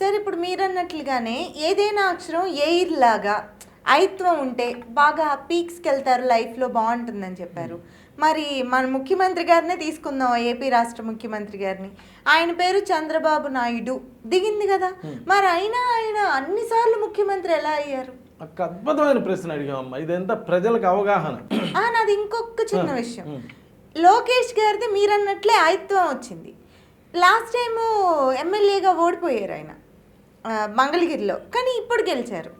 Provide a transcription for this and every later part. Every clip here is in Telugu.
సార్ ఇప్పుడు మీరు అన్నట్లుగానే ఏదైనా అక్షరం ఎయిర్ లాగా ఐత్వం ఉంటే బాగా పీక్స్కి వెళ్తారు లైఫ్లో బాగుంటుందని చెప్పారు. మరి మన ముఖ్యమంత్రి గారినే తీసుకుందాం ఏపీ రాష్ట్ర ముఖ్యమంత్రి గారిని. ఆయన పేరు చంద్రబాబు నాయుడు. దిగింది కదా. మరి అయినా ఆయన అన్నిసార్లు ముఖ్యమంత్రి ఎలా అయ్యారు? అద్భుతమైన ప్రశ్న అడిగామమ్మా ఇదంతా ప్రజలకు అవగాహన. ఆ, నాది ఇంకొక చిన్న విషయం. లోకేష్ గారిది మీరన్నట్లే ఐత్వం వచ్చింది. లాస్ట్ టైం ఎమ్మెల్యేగా ఓడిపోయారు ఆయన. మంగళగిరిలో. కానీ ఇప్పుడు గెలిచారు.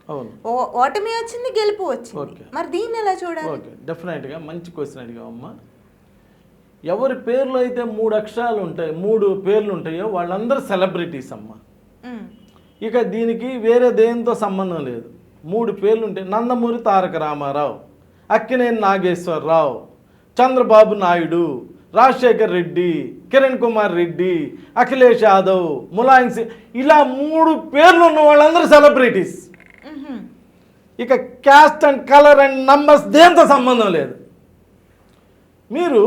ఓటమి వచ్చింది గెలుపు వచ్చింది. మరి దీన్ని ఎలా చూడాలి? ఓకే. డెఫినెట్గా మంచి క్వశ్చన్ అడిగామమ్మా ఎవరి పేర్లు అయితే మూడు అక్షరాలు ఉంటాయి మూడు పేర్లు ఉంటాయో వాళ్ళందరూ సెలబ్రిటీస్ అమ్మా. ఇక దీనికి వేరే దేనితో సంబంధం లేదు. మూడు పేర్లు ఉంటాయి. నందమూరి తారక రామారావు అక్కినేని నాగేశ్వరరావు చంద్రబాబు నాయుడు రాజశేఖర్ రెడ్డి కిరణ్ కుమార్ రెడ్డి అఖిలేష్ యాదవ్ ములాయం సింగ్ ఇలా మూడు పేర్లు ఉన్న వాళ్ళందరూ సెలబ్రిటీస్. ఇక caste and colour and numbers దేంతో సంబంధం లేదు. మీరు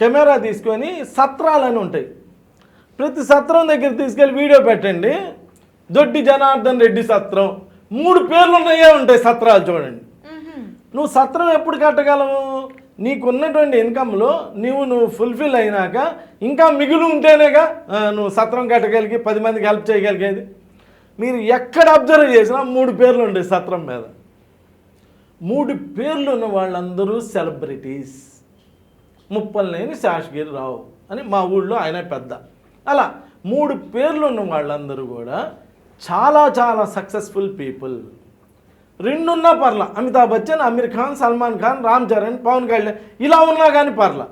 కెమెరా తీసుకొని సత్రాలని ఉంటాయి. ప్రతి సత్రం దగ్గర తీసుకెళ్ళి వీడియో పెట్టండి. దొడ్డి జనార్దన్ రెడ్డి సత్రం. మూడు పేర్లు ఉన్నాయే ఉంటాయి సత్రాలు చూడండి. నువ్వు సత్రం ఎప్పుడు కట్టగలవు? నీకున్నటువంటి ఇన్కంలో నువ్వు నువ్వు ఫుల్ఫిల్ అయినాక ఇంకా మిగులు ఉంటేనేగా నువ్వు సత్రం కట్టగలిగి పది మందికి హెల్ప్ చేయగలిగేది. మీరు ఎక్కడ అబ్జర్వ్ చేసినా మూడు పేర్లు ఉండే సత్రం మీద. మూడు పేర్లు ఉన్న వాళ్ళందరూ సెలబ్రిటీస్. ముప్పలనేని శాషగిరి రావు అని మా ఊళ్ళో ఆయన పెద్ద. అలా మూడు పేర్లు ఉన్న వాళ్ళందరూ కూడా చాలా చాలా సక్సెస్ఫుల్ పీపుల్. రెండున్నా పర్ల. అమితాబ్ బచ్చన్ అమీర్ ఖాన్ సల్మాన్ ఖాన్ రామ్ చరణ్ పవన్ కళ్యాణ్. ఇలా ఉన్నా కానీ పర్ల.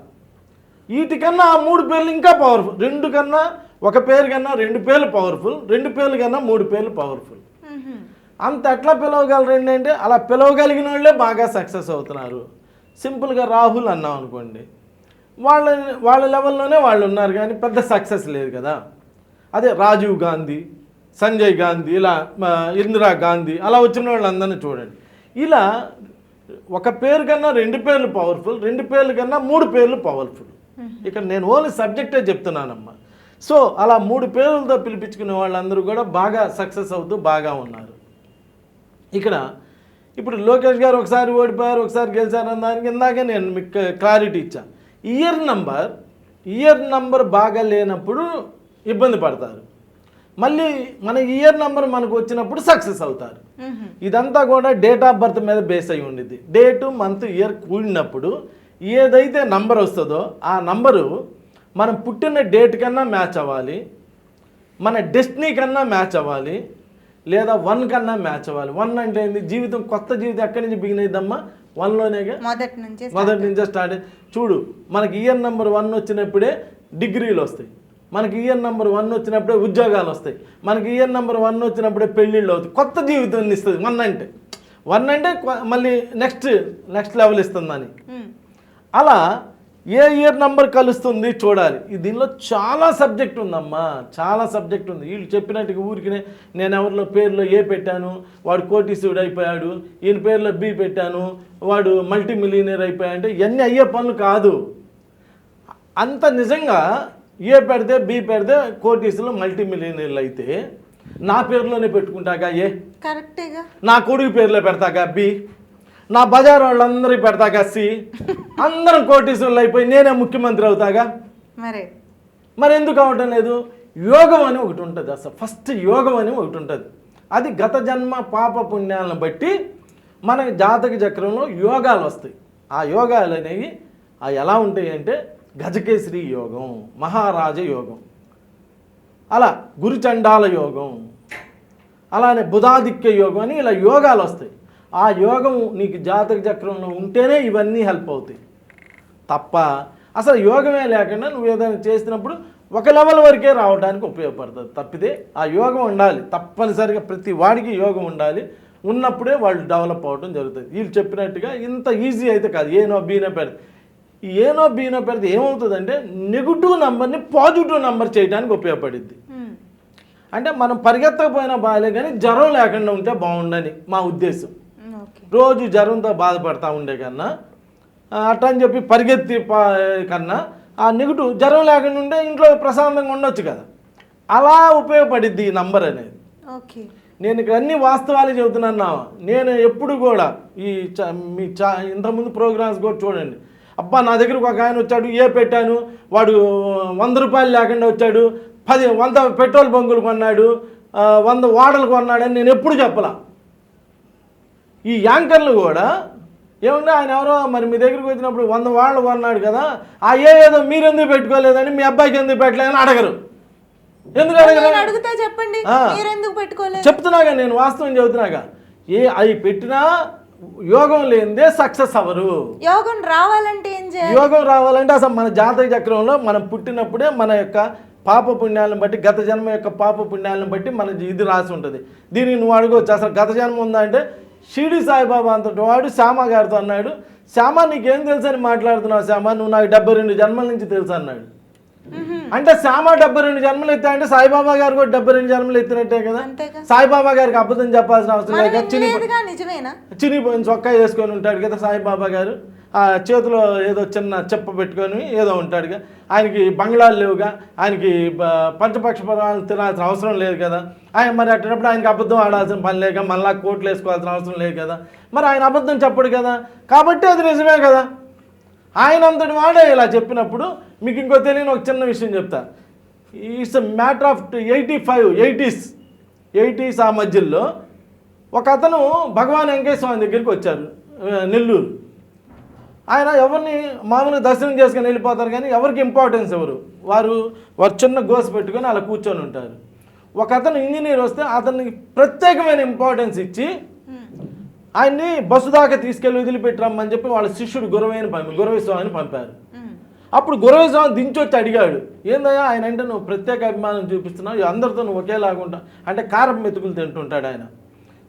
వీటికన్నా ఆ మూడు పేర్లు ఇంకా పవర్ఫుల్ రెండు కన్నా ఒక పేరు కన్నా రెండు పేర్లు పవర్ఫుల్ రెండు పేర్లు కన్నా మూడు పేర్లు పవర్ఫుల్ అంత ఎట్లా పిలవగలరు ఏంటంటే అలా పిలవగలిగిన వాళ్ళే బాగా సక్సెస్ అవుతున్నారు. సింపుల్గా రాహుల్ అన్నాం అనుకోండి. వాళ్ళ వాళ్ళ లెవెల్లోనే వాళ్ళు ఉన్నారు కానీ పెద్ద సక్సెస్ లేదు కదా. అదే రాజీవ్ గాంధీ సంజయ్ గాంధీ ఇలా ఇందిరా గాంధీ అలా వచ్చిన వాళ్ళందరినీ చూడండి. ఇలా ఒక పేరు కన్నా రెండు పేర్లు పవర్ఫుల్ రెండు పేర్లు కన్నా మూడు పేర్లు పవర్ఫుల్ ఇక్కడ నేను ఓన్లీ సబ్జెక్టే చెప్తున్నానమ్మా. సో అలా మూడు పేర్లతో పిలిపించుకునే వాళ్ళందరూ కూడా బాగా సక్సెస్ అవుతూ బాగా ఉన్నారు. ఇక్కడ ఇప్పుడు లోకేష్ గారు ఒకసారి ఓడిపోయారు ఒకసారి గెలిచారు అన్న దానికి ఇందాకే నేను మీకు క్లారిటీ ఇచ్చాను ఇయర్ నంబర్ ఇయర్ నంబర్ బాగా లేనప్పుడు ఇబ్బంది పడతారు. మళ్ళీ మన ఇయర్ నంబర్ మనకు వచ్చినప్పుడు సక్సెస్ అవుతారు. ఇదంతా కూడా డేట్ ఆఫ్ బర్త్ మీద బేస్ అయి ఉండిద్ది. డేటు మంత్ ఇయర్ కూడినప్పుడు ఏదైతే నంబర్ వస్తుందో ఆ నంబరు మనం పుట్టిన డేట్ కన్నా మ్యాచ్ అవ్వాలి. మన డెస్టినీ కన్నా మ్యాచ్ అవ్వాలి. లేదా వన్ కన్నా మ్యాచ్ అవ్వాలి. వన్ అంటే ఏంది? జీవితం కొత్త జీవితం ఎక్కడి నుంచి బిగిన్ అయ్యిద్దమ్మా వన్లోనేగా మొదటి నుంచే మొదటి నుంచే స్టార్ట్ చూడు మనకి ఇయర్ నెంబర్ వన్ వచ్చినప్పుడే డిగ్రీలు వస్తాయి. మనకి ఇయర్ నెంబర్ వన్ వచ్చినప్పుడే ఉద్యోగాలు వస్తాయి. మనకి ఇయర్ నెంబర్ వన్ వచ్చినప్పుడే పెళ్ళిళ్ళు అవుతాయి. కొత్త జీవితాన్ని ఇస్తుంది. వన్ అంటే. వన్ అంటే మళ్ళీ నెక్స్ట్ నెక్స్ట్ లెవెల్ ఇస్తుందని. అలా ఏ ఇయర్ నంబర్ కలుస్తుంది చూడాలి. ఈ దీనిలో చాలా సబ్జెక్ట్ ఉందమ్మా. చాలా సబ్జెక్ట్ ఉంది. వీళ్ళు చెప్పినట్టుగా ఊరికినే నేను ఎవరిలో పేరులో ఏ పెట్టాను వాడు కోటీసుడు అయిపోయాడు ఈయన పేరులో బి పెట్టాను వాడు మల్టీ మిలియనర్ అయిపోయాడంటే ఇవన్నీ అయ్యే పనులు కాదు. అంత నిజంగా ఏ పెడితే బి పెడితే కోటీసులు మల్టీ మిలియనర్లు అయితే నా పేరులోనే పెట్టుకుంటాగా ఏ? కరెక్టేగా. నా కొడుకు పేర్లో పెడతాగా బి? నా బజార్ వాళ్ళందరికీ పెడతాగా సి? అందరం కోటీశ్వరులు అయిపోయి నేనే ముఖ్యమంత్రి అవుతాగా? మరే. మరి ఎందుకు అవటం లేదు? యోగం అని ఒకటి ఉంటుంది అసలు. ఫస్ట్ యోగం అని ఒకటి ఉంటుంది. అది గత జన్మ పాప పుణ్యాలను బట్టి మన జాతక చక్రంలో యోగాలు వస్తాయి. ఆ యోగాలు అనేవి అవి ఎలా ఉంటాయి అంటే గజకేశ్రీ యోగం మహారాజ యోగం అలా గురుచండాల యోగం అలానే బుధాదిక్య యోగం అని ఇలా యోగాలు వస్తాయి. ఆ యోగం నీకు జాతక చక్రంలో ఉంటేనే ఇవన్నీ హెల్ప్ అవుతాయి. తప్ప అసలు యోగమే లేకుండా నువ్వు ఏదైనా చేసినప్పుడు ఒక లెవెల్ వరకే రావడానికి ఉపయోగపడుతుంది. తప్పితే ఆ యోగం ఉండాలి. తప్పనిసరిగా ప్రతి వాడికి యోగం ఉండాలి. ఉన్నప్పుడే వాళ్ళు డెవలప్ అవ్వడం జరుగుతుంది. వీళ్ళు చెప్పినట్టుగా ఇంత ఈజీ అయితే కాదు. ఏనో బీనో పెడితే ఏనో బీనో పెడితే ఏమవుతుందంటే నెగిటివ్ నెంబర్ని పాజిటివ్ నెంబర్ చేయడానికి ఉపయోగపడుద్ది. ఉమ్, అంటే మనం పరిగెత్తకపోయినా బాగాలే కానీ జ్వరం లేకుండా ఉంటే బాగుండని మా ఉద్దేశం. రోజు జ్వరంతో బాధపడతా ఉండే కన్నా అట్ట అని చెప్పి పరిగెత్తి కన్నా ఆ నెగిటివ్ జ్వరం లేకుండా ఉంటే ఇంట్లో ప్రశాంతంగా ఉండొచ్చు కదా. అలా ఉపయోగపడిద్ది ఈ నంబర్ అనేది. నేను ఇక్కడ అన్ని వాస్తవాలు చెబుతున్నాను నా నేను ఎప్పుడు కూడా ఈ మీ చా ఇంతకుముందు ప్రోగ్రామ్స్ కూడా చూడండి. అబ్బా నా దగ్గరకు ఒక ఆయన వచ్చాడు ఏ పెట్టాను? వాడు వంద రూపాయలు లేకుండా వచ్చాడు పది వంద పెట్రోల్ బంకులు కొన్నాడు వంద వాడలు కొన్నాడని నేను ఎప్పుడు చెప్పలా. ఈ యాంకర్లు కూడా ఏమన్నా ఆయన ఎవరో మరి మీ దగ్గరికి వచ్చినప్పుడు వంద వాళ్ళు కొన్నాడు కదా ఆ ఏ ఏదో మీరెందుకు పెట్టుకోలేదని మీ అబ్బాయికి ఎందుకు పెట్టలేదని అడగరు. ఎందుకు అడగరు? అడుగుతా చెప్పండి చెప్తున్నాగా నేను వాస్తవం చెబుతున్నాగా. ఏ అవి పెట్టినా యోగం లేనిదే సక్సెస్ అవ్వరు. యోగం రావాలంటే ఏం చేయాలి? యోగం రావాలంటే అసలు మన జాతక చక్రంలో మనం పుట్టినప్పుడే మన యొక్క పాప పుణ్యాలను బట్టి గత జన్మ యొక్క పాప పుణ్యాలను బట్టి మన ఇది రాసి ఉంటుంది. దీనికి నువ్వు అడగవచ్చు అసలు గత జన్మ ఉందా అంటే షిరిడి సాయిబాబా అంతటి వాడు శ్యామ గారితో అన్నాడు. శ్యామ నీకేం తెలుసు అని మాట్లాడుతున్నావు శ్యామ? నువ్వు నాకు డెబ్బై రెండు జన్మల నుంచి తెలుసు అన్నాడు. అంటే శ్యామ డెబ్బై రెండు జన్మలు ఎత్తా అంటే సాయిబాబా గారు కూడా డెబ్బై రెండు జన్మలు ఎత్తినట్టే కదా. సాయిబాబా గారికి అబద్ధం చెప్పాల్సిన అవసరం లేదు చిని వినలేదుగా నిజమేనా? చినిపోయిన చొక్కా వేసుకొని ఉంటాడు కదా సాయిబాబా గారు. ఆ చేతిలో ఏదో చిన్న చెప్ప పెట్టుకొని ఏదో ఉంటాడుగా. ఆయనకి బంగ్లాలు లేవుగా. ఆయనకి పంచపక్ష పదాలు తినాల్సిన అవసరం లేదు కదా. ఆయన మరి అట్టేటప్పుడు ఆయనకి అబద్ధం ఆడాల్సిన పని లేక మళ్ళా కోట్లు వేసుకోవాల్సిన అవసరం లేదు కదా. మరి ఆయన అబద్ధం చెప్పడు కదా. కాబట్టి అది నిజమే కదా. ఆయన అంతటి వాడే ఇలా చెప్పినప్పుడు మీకు ఇంకో తెలియని ఒక చిన్న విషయం చెప్తా. It's matter of eighty five eighties eighties ఆ మధ్యలో ఒక అతను భగవాన్ వెంకటేశ్వర స్వామి దగ్గరికి వచ్చారు నెల్లూరు. ఆయన ఎవరిని మామూలుగా దర్శనం చేసుకొని వెళ్ళిపోతారు కానీ ఎవరికి ఇంపార్టెన్స్ ఎవరు? వారు వారు చిన్న గోస పెట్టుకొని అలా కూర్చొని ఉంటారు. ఒక అతను ఇంజనీర్ వస్తే అతనికి ప్రత్యేకమైన ఇంపార్టెన్స్ ఇచ్చి ఆయన్ని బస్సు దాకా తీసుకెళ్ళి వదిలిపెట్టి రమ్మని చెప్పి వాళ్ళ శిష్యుడు గురవైన పంపి గురవై స్వామిని పంపారు. అప్పుడు గురవై స్వామి దించొచ్చి అడిగాడు ఏందయ్యా ఆయన అంటే నువ్వు ప్రత్యేక అభిమానం చూపిస్తున్నావు అందరితో నువ్వు ఒకేలాగా ఉంటావు అంటే కారం మెతుకులు తింటుంటాడు ఆయన.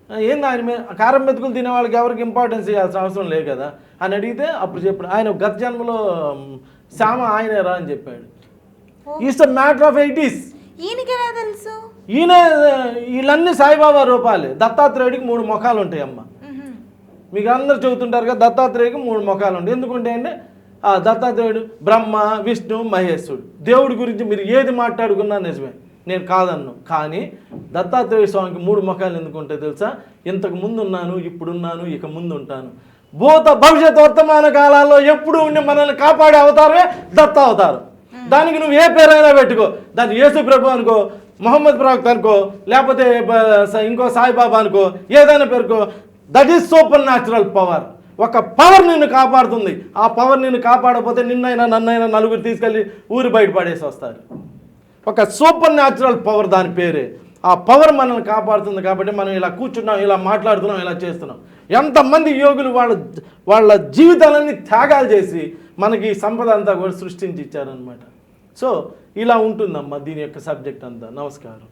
ఏంది ఆయన మీద కారం మెతుకులు తినే వాళ్ళకి ఎవరికి ఇంపార్టెన్స్ ఇవ్వాల్సిన అవసరం లేదు కదా? అని అడిగితే అప్పుడు చెప్పాడు ఆయన గత జన్మలో శ్యామ ఆయనేరా అని చెప్పాడు. Is the matter of eighties తెలుసు? ఈయన వీళ్ళన్నీ సాయిబాబా రూపాలే. దత్తాత్రేయుడికి మూడు ముఖాలు ఉంటాయి అమ్మ. మీకు అందరు చెబుతుంటారు కదా దత్తాత్రేయుడికి మూడు ముఖాలు ఉంటాయి ఎందుకుంటే అంటే దత్తాత్రేయుడు బ్రహ్మ విష్ణు మహేశ్వరుడు. దేవుడి గురించి మీరు ఏది మాట్లాడుకున్నా నిజమే. నేను కాదన్ను. కానీ దత్తాత్రేయ స్వామికి మూడు ముఖాలు ఎందుకు ఉంటాయి తెలుసా? ఇంతకు ముందు ఉన్నాను ఇప్పుడున్నాను ఇక ముందు ఉంటాను భూత భవిష్యత్ వర్తమాన కాలాల్లో ఎప్పుడు ఉండి మనల్ని కాపాడే అవతారమే దత్త అవతారం దానికి నువ్వు ఏ పేరైనా పెట్టుకో. దాన్ని యేసు ప్రభు అనుకో మొహమ్మద్ ప్రవక్త అనుకో లేకపోతే ఇంకో సాయిబాబా అనుకో ఏదైనా పేరుకో. That is super natural power. ఒక పవర్ నిన్ను కాపాడుతుంది. ఆ పవర్ నిన్ను కాపాడకపోతే నిన్నైనా నన్నైనా నలుగురు తీసుకెళ్ళి ఊరి బయట పడేసి వస్తారు. ఒక సూపర్ న్యాచురల్ పవర్ దాని పేరే. ఆ పవర్ మనల్ని కాపాడుతుంది కాబట్టి మనం ఇలా కూర్చున్నాం ఇలా మాట్లాడుతున్నాం ఇలా చేస్తున్నాం. ఎంతమంది యోగులు వాళ్ళ వాళ్ళ జీవితాలన్నీ త్యాగాలు చేసి మనకి ఈ సంపద అంతా కూడా సృష్టించి ఇచ్చారనమాట సో ఇలా ఉంటుందమ్మా దీని యొక్క సబ్జెక్ట్ అంతా. నమస్కారం.